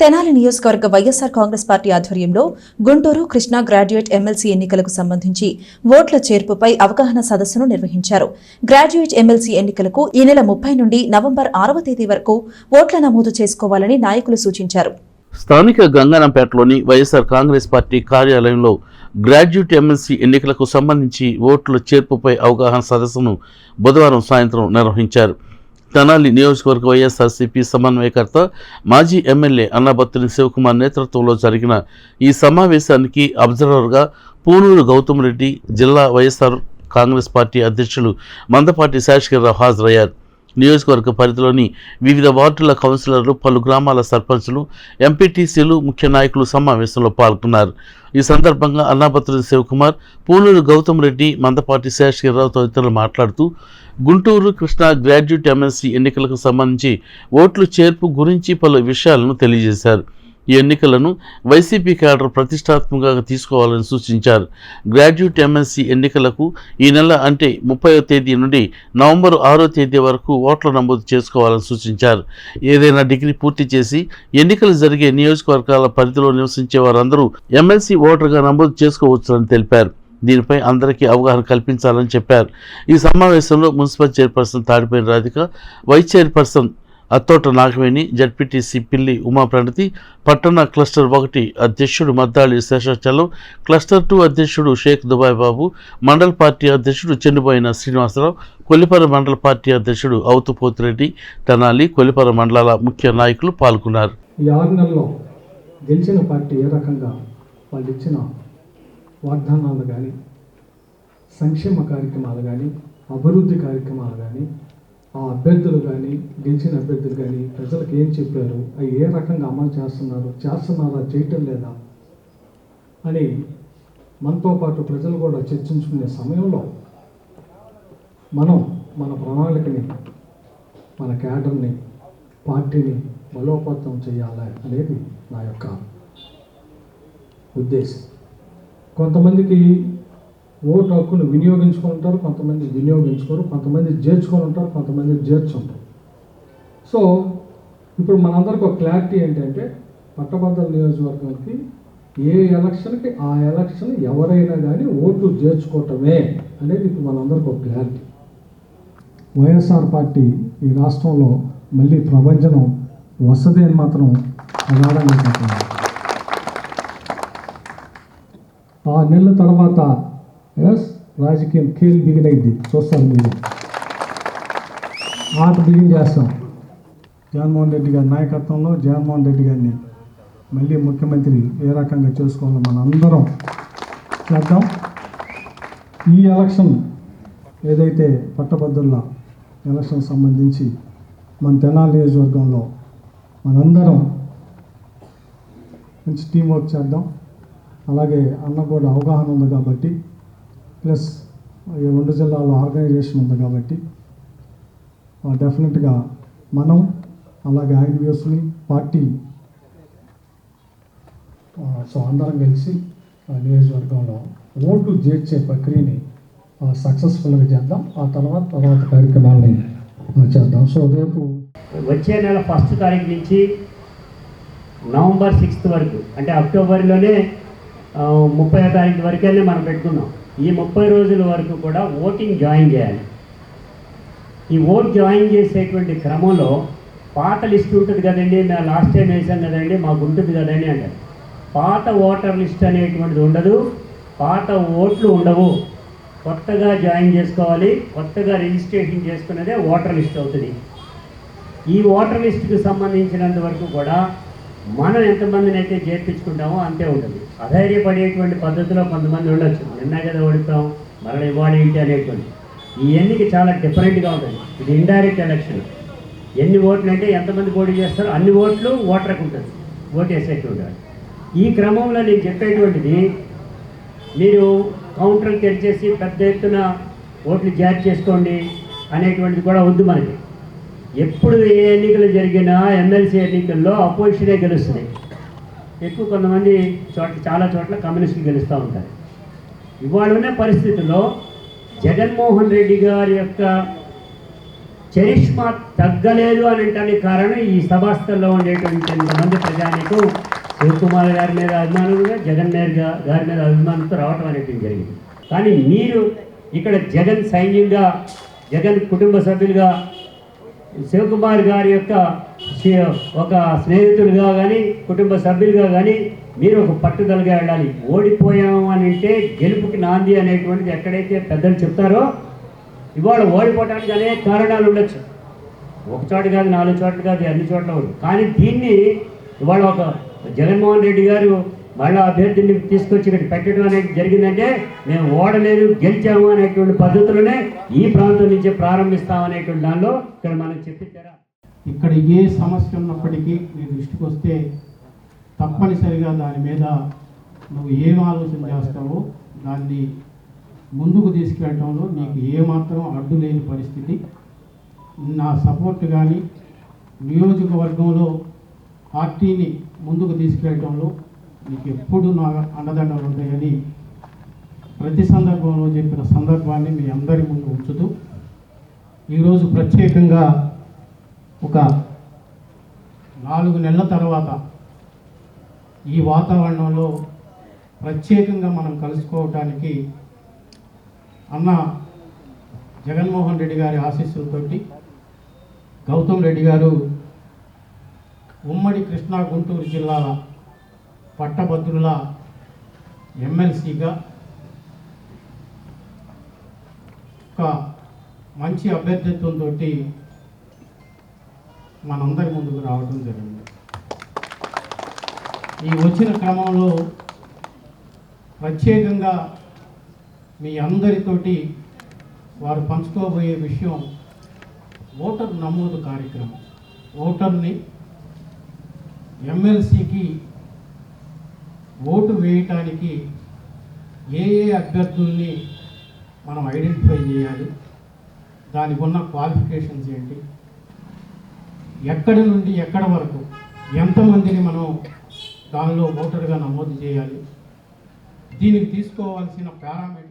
తెనాలి నియోజకవర్గ వైఎస్సార్ కాంగ్రెస్ పార్టీ ఆధ్వర్యంలో Guntur Krishna graduate MLC ఎన్నికలకు సంబంధించి ఓట్ల చేర్పుపై అవగాహన సదస్సును నిర్వహించారు. గ్రాడ్యుయేట్ ఎమ్మెల్సీ ఎన్నికలకు ఈ నెల ముప్పై నుండి నవంబర్ ఆరవ తేదీ వరకు ఓట్ల నమోదు చేసుకోవాలని నాయకులు సూచించారు. స్థానిక గంగానంపేటలోని వైఎస్ఆర్ కాంగ్రెస్ పార్టీ కార్యాలయంలో గ్రాడ్యుయేట్ ఎమ్మెల్సీ ఎన్నికలకు సంబంధించి ఓట్ల చేర్పుపై అవగాహన సదస్సును బుధవారం సాయంత్రం నిర్వహించారు. తెనాలి నియోజకవర్గ వైఎస్ఆర్సీపీ సమన్వయకర్త మాజీ ఎమ్మెల్యే అన్నబత్తిని శివకుమార్ నేతృత్వంలో జరిగిన ఈ సమావేశానికి అబ్జర్వర్గా పూనూరు గౌతమ్ రెడ్డి జిల్లా వైఎస్ఆర్ కాంగ్రెస్ పార్టీ అధ్యక్షులు మందపాటి శేషగిరిరావు హాజరయ్యారు. నియోజకవర్గ పరిధిలోని వివిధ వార్డుల కౌన్సిలర్లు పలు గ్రామాల సర్పంచులు ఎంపీటీసీలు ముఖ్య నాయకులు సమావేశంలో పాల్గొన్నారు. ఈ సందర్భంగా అన్నాపత్రి శివకుమార్ పూలూరు గౌతమ్ రెడ్డి మందపాటి శేషగిరిరావు తదితరులు మాట్లాడుతూ గుంటూరు కృష్ణా గ్రాడ్యుయేట్ ఎమ్మెల్సీ ఎన్నికలకు సంబంధించి ఓట్లు చేర్పు గురించి పలు విషయాలను తెలియజేశారు. ఈ ఎన్నికలను వైసీపీ క్యాడర్ ప్రతిష్టాత్మకంగా తీసుకోవాలని సూచించారు. గ్రాడ్యుయేట్ ఎమ్మెల్సీ ఎన్నికలకు ఈ నెల అంటే ముప్పైవ తేదీ నుండి నవంబర్ ఆరో తేదీ వరకు ఓట్ల నమోదు చేసుకోవాలని సూచించారు. ఏదైనా డిగ్రీ పూర్తి చేసి ఎన్నికలు జరిగే నియోజకవర్గాల పరిధిలో నివసించే వారందరూ ఎమ్మెల్సీ ఓటర్గా నమోదు చేసుకోవచ్చునని తెలిపారు. దీనిపై అందరికీ అవగాహన కల్పించాలని చెప్పారు. ఈ సమావేశంలో municipal chairperson Tadipoyina Radhika vice chairperson Attota Nagaveni ZPTC Pilli Umapranathi పట్టణ క్లస్టర్ ఒకటి అధ్యక్షుడు మద్దాళి శేషాచలం క్లస్టర్ టూ అధ్యక్షుడు షేక్ దుబాయ్ బాబు మండల్ పార్టీ అధ్యక్షుడు చెన్నుబోయిన శ్రీనివాసరావు కొల్లిపర మండల పార్టీ అధ్యక్షుడు అవుతుపోతిరెడ్డి తనాలి కొల్లిపర మండలాల ముఖ్య నాయకులు పాల్గొన్నారు. ఈ ఆరు గెలిచిన పార్టీ ఏ రకంగా వాళ్ళు ఇచ్చిన వాగ్దానాలు కానీ సంక్షేమ కార్యక్రమాలు కానీ అభివృద్ధి కార్యక్రమాలు కానీ ఆ అభ్యర్థులు కానీ గెలిచిన అభ్యర్థులు కానీ ప్రజలకు ఏం చెప్పారు? అవి ఏ రకంగా అమలు చేస్తున్నారు? చేస్తున్నారా? చేయటం లేదా? అని మనతో పాటు ప్రజలు కూడా చర్చించుకునే సమయంలో మనం మన ప్రణాళికని మన క్యాడర్ని పార్టీని బలోపేతం చేయాలి అనేది నా యొక్క ఉద్దేశం. కొంతమందికి ఓటు హక్కును వినియోగించుకొని ఉంటారు కొంతమంది వినియోగించుకోరు కొంతమంది చేర్చుకొని ఉంటారు కొంతమంది చేర్చుంటారు సో ఇప్పుడు మనందరికి ఒక క్లారిటీ ఏంటంటే పట్టభద్రుల నియోజకవర్గానికి ఏ ఎలక్షన్కి ఆ ఎలక్షన్ ఎవరైనా కానీ ఓట్లు చేర్చుకోవటమే అనేది ఇప్పుడు మనందరికి ఒక క్లారిటీ. వైఎస్ఆర్ పార్టీ ఈ రాష్ట్రంలో మళ్ళీ ప్రపంచం వసతి అని మాత్రం ప్రగాఢంగా ఆ నెలల తర్వాత ఎస్ రాజకీయం ఖేల్ బిగిన్ అయింది. చూస్తాను మీరు. ఆట బిగిన్ చేస్తాం. జగన్మోహన్ రెడ్డి గారి నాయకత్వంలో జగన్మోహన్ రెడ్డి గారిని మళ్ళీ ముఖ్యమంత్రి ఏ రకంగా చేసుకోవాలో మన అందరం చేద్దాం. ఈ ఎలక్షన్ ఏదైతే పట్టభద్రుల ఎలక్షన్ సంబంధించి మన తెనాలి నియోజకవర్గంలో మనందరం మంచి టీం వర్క్ చేద్దాం. అలాగే అన్న కూడా అవగాహన ఉంది కాబట్టి ప్లస్ ఈ రెండు జిల్లాలో ఆర్గనైజేషన్ ఉంది కాబట్టి డెఫినెట్గా మనం అలాగే ఐడియోస్ని పార్టీ సో అందరం కలిసి ఆ నియోజకవర్గంలో ఓటు చేర్చే ప్రక్రియని సక్సెస్ఫుల్గా చేద్దాం. ఆ తర్వాత తర్వాత కార్యక్రమాలని చేద్దాం. సో రేపు వచ్చే నెల ఫస్ట్ తారీఖు నుంచి నవంబర్ సిక్స్త్ వరకు అంటే అక్టోబర్లోనే ముప్పై తారీఖు వరకే మనం పెట్టుకున్నాం ఈ ముప్పై రోజుల వరకు కూడా ఓటింగ్ జాయిన్ చేయాలి. ఈ ఓట్ జాయిన్ చేసేటువంటి క్రమంలో పాత లిస్ట్ ఉంటుంది కదండి మేము లాస్ట్ టైం వేసాం కదండి మాకు ఉంటుంది కదండి అంటారు. పాత ఓటర్ లిస్ట్ అనేటువంటిది ఉండదు పాత ఓట్లు ఉండవు. కొత్తగా జాయిన్ చేసుకోవాలి కొత్తగా రిజిస్ట్రేషన్ చేసుకున్నదే ఓటర్ లిస్ట్ అవుతుంది. ఈ ఓటర్ లిస్టుకు సంబంధించినంత వరకు కూడా మనం ఎంతమందిని అయితే చేర్పించుకుంటామో అంతే ఉంటుంది. అధైర్యపడేటువంటి పద్ధతిలో కొంతమంది ఉండొచ్చు. నిన్న కదా ఓడిస్తాం మరణ ఇవాళ ఏంటి అనేటువంటి ఈ ఎన్నిక చాలా డిఫరెంట్గా ఉంటుంది. ఇది ఇండైరెక్ట్ ఎలక్షన్ ఎన్ని ఓట్లు అంటే ఎంతమంది పోటీ చేస్తారో అన్ని ఓట్లు ఓటర్కి ఉంటుంది. ఓటు వేసేటువంటి ఈ క్రమంలో నేను చెప్పేటువంటిది మీరు కౌంటర్ తెరిచేసి పెద్ద ఎత్తున ఓట్లు జారీ చేసుకోండి అనేటువంటిది కూడా వద్దు మనకి. ఎప్పుడు ఏ ఎన్నికలు జరిగినా ఎమ్మెల్సీ ఎన్నికల్లో అపోజిషనే గెలుస్తుంది. ఎక్కువ కొంతమంది చోట్ల చాలా చోట్ల కమ్యూనిస్టులు గెలుస్తూ ఉంటారు. ఇవాళ ఉన్న పరిస్థితుల్లో జగన్మోహన్ రెడ్డి గారి యొక్క చరిష్మా తగ్గలేదు అని అంటానికి కారణం ఈ సభాస్థల్లో ఉండేటువంటి కొంతమంది ప్రజానికం శివకుమార్ గారి మీద అభిమానులుగా జగన్ గారి మీద అభిమానంతో రావటం అనేటువంటి జరిగింది. కానీ మీరు ఇక్కడ జగన్ సైన్యంగా జగన్ కుటుంబ సభ్యులుగా శివకుమార్ గారి యొక్క ఒక స్నేహితులుగా కానీ కుటుంబ సభ్యులుగా కానీ మీరు ఒక పట్టుదలగా వెళ్ళాలి. ఓడిపోయాము అని అంటే గెలుపుకి నాంది అనేటువంటిది ఎక్కడైతే పెద్దలు చెప్తారో ఇవాళ ఓడిపోవడానికి అనేక కారణాలు ఉండొచ్చు. ఒక చోట కాదు నాలుగు చోట్ల కాదు అన్ని చోట్ల ఉండదు. కానీ దీన్ని ఇవాళ ఒక జగన్మోహన్ రెడ్డి గారు మళ్ళీ అభ్యర్థిని తీసుకొచ్చి ఇక్కడ పెట్టడం అనేది జరిగిందంటే మేము ఓడలేదు గెలిచాము అనేటువంటి పద్ధతులనే ఈ ప్రాంతం నుంచి ప్రారంభిస్తాం అనేటువంటి దానిలో ఇక్కడ మనం చెప్పించారా ఇక్కడ ఏ సమస్య ఉన్నప్పటికీ నీ దృష్టికి వస్తే తప్పనిసరిగా దాని మీద నువ్వు ఏం ఆలోచన చేస్తావో దాన్ని ముందుకు తీసుకెళ్ళడంలో నీకు ఏమాత్రం అడ్డు లేని పరిస్థితి. నా సపోర్ట్ కానీ నియోజకవర్గంలో పార్టీని ముందుకు తీసుకెళ్ళడంలో నీకు ఎప్పుడు నా అండదండలు ఉంటాయని ప్రతి సందర్భంలో చెప్పిన సందర్భాన్ని మీ అందరి ముందు ఉంచుతూ ఈరోజు ప్రత్యేకంగా ఒక నాలుగు నెలల తర్వాత ఈ వాతావరణంలో ప్రత్యేకంగా మనం కలుసుకోవటానికి అన్న జగన్మోహన్ రెడ్డి గారి ఆశీస్సులతోటి గౌతమ్ రెడ్డి గారు ఉమ్మడి కృష్ణా గుంటూరు జిల్లాల పట్టభద్రుల ఎమ్మెల్సీగా ఒక మంచి అభ్యర్థిత్వంతో మనందరి ముందుకు రావడం జరిగింది. ఈ వచ్చిన క్రమంలో ప్రత్యేకంగా మీ అందరితోటి వారు పంచుకోబోయే విషయం ఓటర్ నమోదు కార్యక్రమం. ఓటర్ని ఎమ్మెల్సీకి ఓటు వేయటానికి ఏ ఏ అభ్యర్థుల్ని మనం ఐడెంటిఫై చేయాలి దానికి ఉన్న క్వాలిఫికేషన్స్ ఏంటి ఎక్కడి నుండి ఎక్కడ వరకు ఎంతమందిని మనం దానిలో ఓటర్గా నమోదు చేయాలి? దీనికి తీసుకోవాల్సిన పారామీటర్